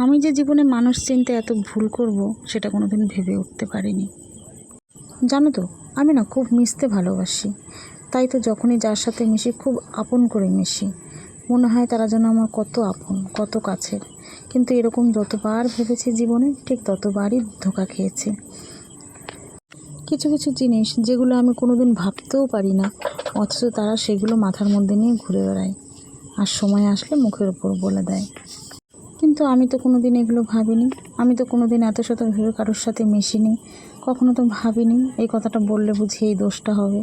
আমি যে জীবনে মানুষ চিনতে এত ভুল করব, সেটা কোনো দিন ভেবে উঠতে পারিনি। জানো তো, আমি না খুব মিশতে ভালোবাসি। তাই তো যখনই যার সাথে মিশি, খুব আপন করে মিশি। মনে হয় তারা যেন আমার কত আপন, কত কাছের। কিন্তু এরকম যতবার ভেবেছি জীবনে, ঠিক ততবারই ধোকা খেয়েছি। কিছু কিছু জিনিস যেগুলো আমি কোনোদিন ভাবতেও পারি না, অথচ তারা সেগুলো মাথার মধ্যে নিয়ে ঘুরে বেড়ায়। আর সময় আসলে মুখের উপর বলে দেয়। কিন্তু আমি তো কোনো দিন এগুলো ভাবিনি। আমি তো কোনো দিন এত শত ভেবে কারোর সাথে মিশিনি। কখনো তো ভাবিনি এই কথাটা বললে বুঝি এই দোষটা হবে।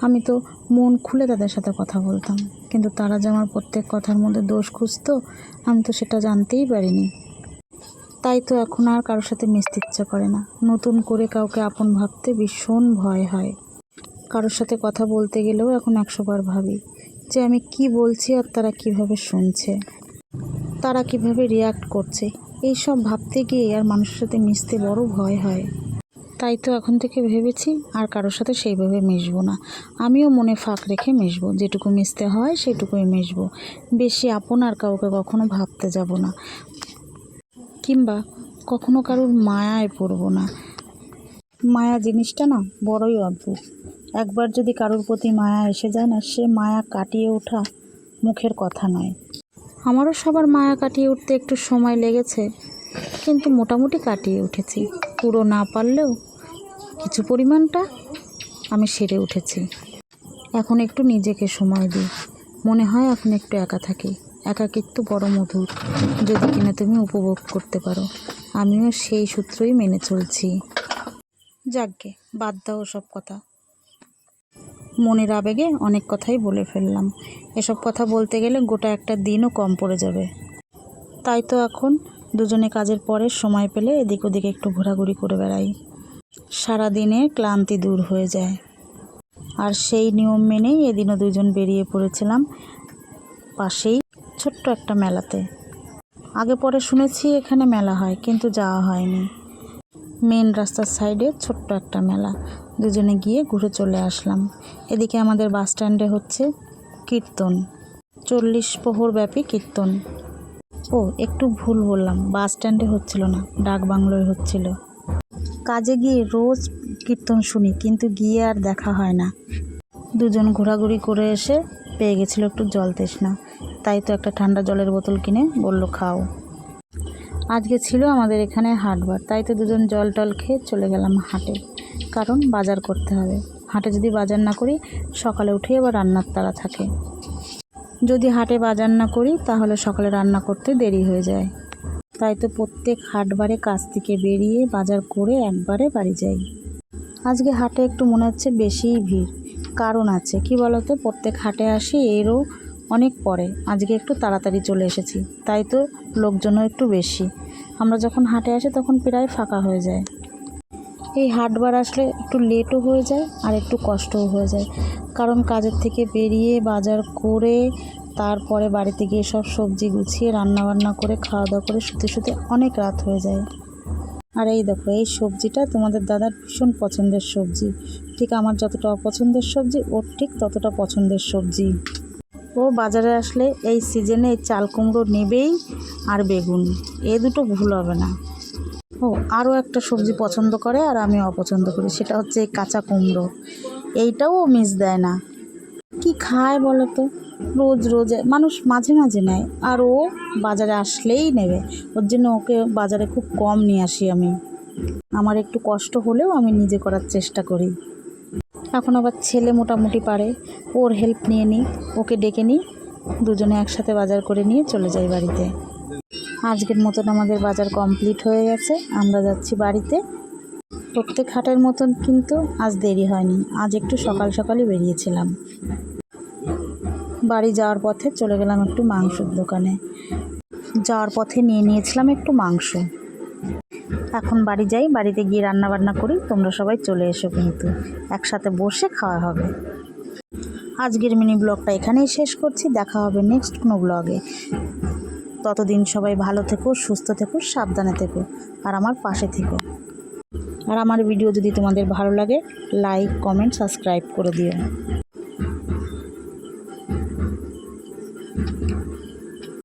আমি তো মন খুলে তাদের সাথে কথা বলতাম। কিন্তু তারা যে আমার প্রত্যেক কথার মধ্যে দোষ খুঁজতো, আমি তো সেটা জানতেই পারিনি। তাই তো এখন আর কারোর সাথে মিশতে ইচ্ছা করে না। নতুন করে কাউকে আপন ভাবতে ভীষণ ভয় হয়। কারোর সাথে কথা বলতে গেলেও এখন একশোবার ভাবি যে আমি কি বলছি আর তারা কীভাবে শুনছে। তারা কীভাবে রিয়াক্ট করছে? এই সব ভাবতে গিয়ে আর মানুষের সাথে মিশতে বড় ভয় হয়। তাই তো এখন থেকে ভেবেছি আর কারোর সাথে সেইভাবে মিশবো না। আমিও মনে ফাঁক রেখে মিশবো। যেটুকু মিশতে হয় সেটুকুই মিশবো। বেশি আপন আর কাউকে কখনো ভাবতে যাব না। কিংবা কখনো কারোর মায়ায় পড়ব না। মায়া জিনিসটা না বড়ই অদ্ভুত। একবার যদি কারোর প্রতি মায়া এসে যায় না, সে মায়া কাটিয়ে ওঠা মুখের কথা নয়। আমারও সবার মায়া কাটিয়ে উঠতে একটু সময় লেগেছে, কিন্তু মোটামুটি কাটিয়ে উঠেছি। পুরো না পারলেও কিছু পরিমাণটা আমি সেরে উঠেছি। এখন একটু নিজেকে সময় দিই। মনে হয় এখন একটু একা থাকি। একা একাকিত্ব বড় মধুর। যদি কিনা তুমি উপভোগ করতে পারো। আমিও সেই সূত্রই মেনে চলছি। যাকগে বাদ দাও সব কথা। মনের আবেগে অনেক কথাই বলে ফেললাম। এসব কথা বলতে গেলে গোটা একটা দিনও কম পড়ে যাবে। তাই তো এখন দুজনে কাজের পরে সময় পেলে এদিক ওদিকে একটু ঘোরাঘুরি করে বেড়াই। সারা দিনে ক্লান্তি দূর হয়ে যায়। আর সেই নিয়ম মেনেই এদিনও দুজন বেরিয়ে পড়েছিলাম পাশেই ছোট্ট একটা মেলাতে। আগে পরে শুনেছি এখানে মেলা হয়, কিন্তু যাওয়া হয়নি। মেন রাস্তার সাইডে ছোট্ট একটা মেলা। দুজনে গিয়ে ঘুরে চলে আসলাম। এদিকে আমাদের বাস স্ট্যান্ডে হচ্ছে কীর্তন। চল্লিশ প্রহর ব্যাপী কীর্তন। ও, একটু ভুল বললাম। বাস স্ট্যান্ডে হচ্ছিল না, ডাক বাংলোয় হচ্ছিল। কাজে গিয়ে রোজ কীর্তন শুনি, কিন্তু গিয়ে আর দেখা হয় না। দুজন ঘোরাঘুরি করে এসে পেয়ে গেছিল একটু জল তৃষ্ণা। তাই তো একটা ঠান্ডা জলের বোতল কিনে বলল, খাও। আজকে ছিল আমাদের এখানে হাটবার। তাই তো দুজন জল টল খেয়ে চলে গেলাম হাটে। কারণ বাজার করতে হবে। হাটে যদি বাজার না করি, সকালে উঠে আবার রান্নার তারা থাকে। যদি হাটে বাজার না করি, তাহলে সকালে রান্না করতে দেরি হয়ে যায়। তাই তো প্রত্যেক হাটবারে কাজ থেকে বেরিয়ে বাজার করে একবারে বাড়ি যাই। আজকে হাটে একটু মনে হচ্ছে বেশিই ভিড়। কারণ আছে। কি বলতো? প্রত্যেক হাটে আসি, এরও অনেক পরে। আজকে একটু তাড়াতাড়ি চলে এসেছি। তাই তো লোকজনও একটু বেশি। আমরা যখন হাটে আসি তখন প্রায় ফাঁকা হয়ে যায়। এই হাটবার আসলে একটু লেটও হয়ে যায় আর একটু কষ্টও হয়ে যায়। কারণ কাজের থেকে বেরিয়ে বাজার করে তারপরে বাড়িতে গিয়ে সব সবজি গুছিয়ে রান্না বান্না করে খাওয়া দাওয়া করে শুতে শুতে অনেক রাত হয়ে যায়। আর এই দেখো, এই সবজিটা তোমাদের দাদার ভীষণ পছন্দের সবজি। ঠিক আমার যতটা অপছন্দের সবজি, ওর ঠিক ততটা পছন্দের সবজি। ও বাজারে আসলে এই সিজনে চাল কুমড়ো নেবেই আর বেগুন। এ দুটো ভুল হবে না। ও, আরও একটা সবজি পছন্দ করে আর আমি অপছন্দ করি, সেটা হচ্ছে কাঁচা কুমড়ো। এইটাও ও মিস দেয় না। কি খায় বলো তো? রোজ রোজ মানুষ মাঝে মাঝে নেয়, আর ও বাজারে আসলেই নেবে। ওর জন্য ওকে বাজারে খুব কম নিয়ে আসি আমি। আমার একটু কষ্ট হলেও আমি নিজে করার চেষ্টা করি। এখন আবার ছেলে মোটামুটি পারে। ওর হেল্প নিয়ে নিই, ওকে ডেকে নিই, দুজনে একসাথে বাজার করে নিয়ে চলে যাই বাড়িতে। আজকের মতন আমাদের বাজার কমপ্লিট হয়ে গেছে, আমরা যাচ্ছি বাড়িতে। প্রত্যেক হাটের মতন কিন্তু আজ দেরি হয়নি, আজ একটু সকাল সকালই বেরিয়েছিলাম। বাড়ি যাওয়ার পথে চলে গেলাম একটু মাংসের দোকানে। যাওয়ার পথে নিয়ে নিয়েছিলাম একটু মাংস। এখন বাড়ি যাই, বাড়িতে গিয়ে রান্না বান্না করি, তোমরা সবাই চলে এসো কিন্তু। একসাথে বসে খাওয়া হবে। আজকের মিনি ব্লগটা এখানেই শেষ করছি, দেখা হবে নেক্সট কোনো ব্লগে ততদিন সবাই ভালো থেকো, সুস্থ থেকো, সাবধানে থেকো, আর আমার পাশে থেকো। আর আমার ভিডিও যদি তোমাদের ভালো লাগে লাইক কমেন্ট সাবস্ক্রাইব করে দিও।